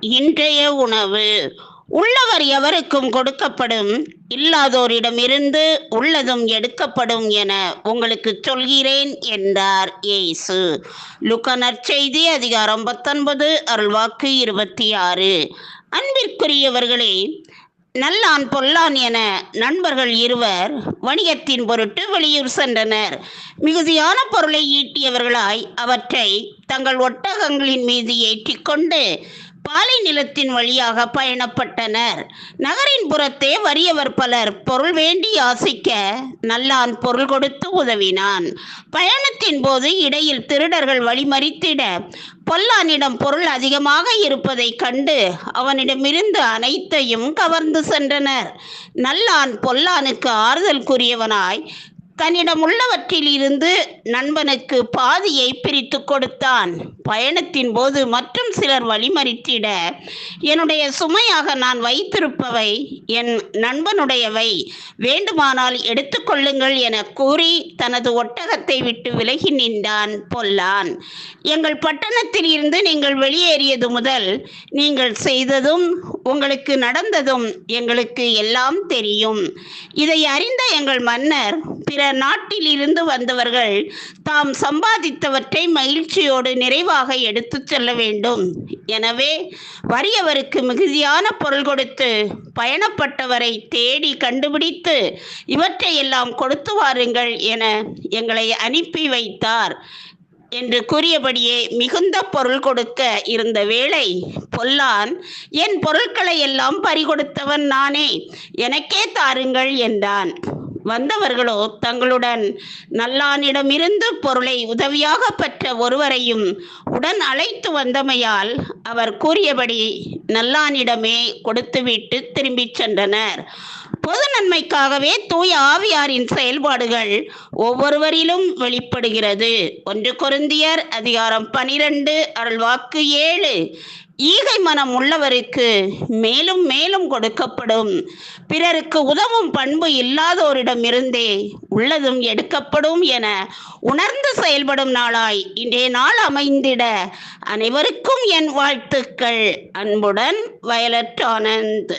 இன்றைய உணவு உள்ளவர் எவருக்கும் கொடுக்கப்படும்? இல்லாதோரிடமிருந்து உள்ளதும் எடுக்கப்படும் என உங்களுக்கு சொல்கிறேன் என்றார் ஏசு லுக்க நற்செய்தி அதிகாரம் பத்தொன்பது அருள்வாக்கு இருபத்தி ஆறு அன்பிற்குரியவர்களே நல்லான் பொல்லான் என நண்பர்கள் இருவர் வணிகத்தின் பொருட்டு வெளியூர் சென்றனர். மிகுதியான பொருளை ஈட்டியவர்களாய் அவற்றை தங்கள் ஒட்டகங்களின் மீது ஏற்றிக்கொண்டு பாலை நிலத்தின் வழியாக பயணப்பட்டனர். நகரின் புறத்தே வறியவர் பலர் பொருள் வேண்டி யாசிக்க நல்லான் பொருள் கொடுத்து உதவினான். பயணத்தின் போது இடையில் திருடர்கள் வழிமறித்திட பொல்லானிடம் பொருள் அதிகமாக இருப்பதைக் கண்டு அவனிடமிருந்து அனைத்தையும் கவர்ந்து சென்றனர். நல்லான் பொல்லானுக்கு ஆறுதல் கூறியவனாய் தன்னிடம் உள்ளவற்றில் இருந்து நண்பனுக்கு பாதியை பிரித்து கொடுத்தான். பயணத்தின் போது மற்றும் சிலர் வழிமறித்திட என்னுடைய சுமையாக நான் வைத்திருப்பவை என் நண்பனுடையவை. வேண்டுமானால் எடுத்துக்கொள்ளுங்கள் என கூறி தனது ஒட்டகத்தை விட்டு விலகி நின்றான் பொல்லான். எங்கள் பட்டணத்தில் இருந்து நீங்கள் வெளியேறியது முதல் நீங்கள் செய்ததும் உங்களுக்கு நடந்ததும் எங்களுக்கு எல்லாம் தெரியும். இதை அறிந்த எங்கள் மன்னர் பிற நாட்டில் இருந்து வந்தவர்கள் தாம் சம்பாதித்தவற்றை மகிழ்ச்சியோடு நிறைவாக எடுத்துச் செல்ல வேண்டும். எனவே வறியவருக்கு மிகுதியான பொருள் கொடுத்து பயணப்பட்டவரை தேடி கண்டுபிடித்து இவற்றையெல்லாம் கொடுத்து வாருங்கள் என எங்களை அனுப்பி வைத்தார். என்று கூறியபடியே மிகுந்த பொருள் கொடுக்க இருந்த வேளை பொல்லான் என் பொருட்களை எல்லாம் பறிகொடுத்தவன் நானே எனக்கே தாருங்கள் என்றான். வந்தவர்களோ தங்களுடன் நல்லானிடமிருந்து பொருளை உதவியாக பெற்ற ஒருவரையும் உடன் அழைத்து வந்தமையால் அவர் கூறியபடி நல்லானிடமே கொடுத்துவிட்டு திரும்பிச் சென்றனர். பொது நன்மைக்காகவே தூய ஆவியாரின் செயல்பாடுகள் ஒவ்வொருவரிலும் வெளிப்படுகிறது. ஒன்று கொருந்தியர் அதிகாரம் பனிரெண்டு அருள்வாக்கு ஏழு. ஈகை மனம் உள்ளவருக்கு மேலும் மேலும் கொடுக்கப்படும். பிறருக்கு உதவும் பண்பு இல்லாதோரிடமிருந்தே உள்ளதும் எடுக்கப்படும் என உணர்ந்து செயல்படும் நாளாய் இன்றைய நாள் அமைந்திட அனைவருக்கும் என் வாழ்த்துக்கள். அன்புடன் வயலட் ஆனந்த்.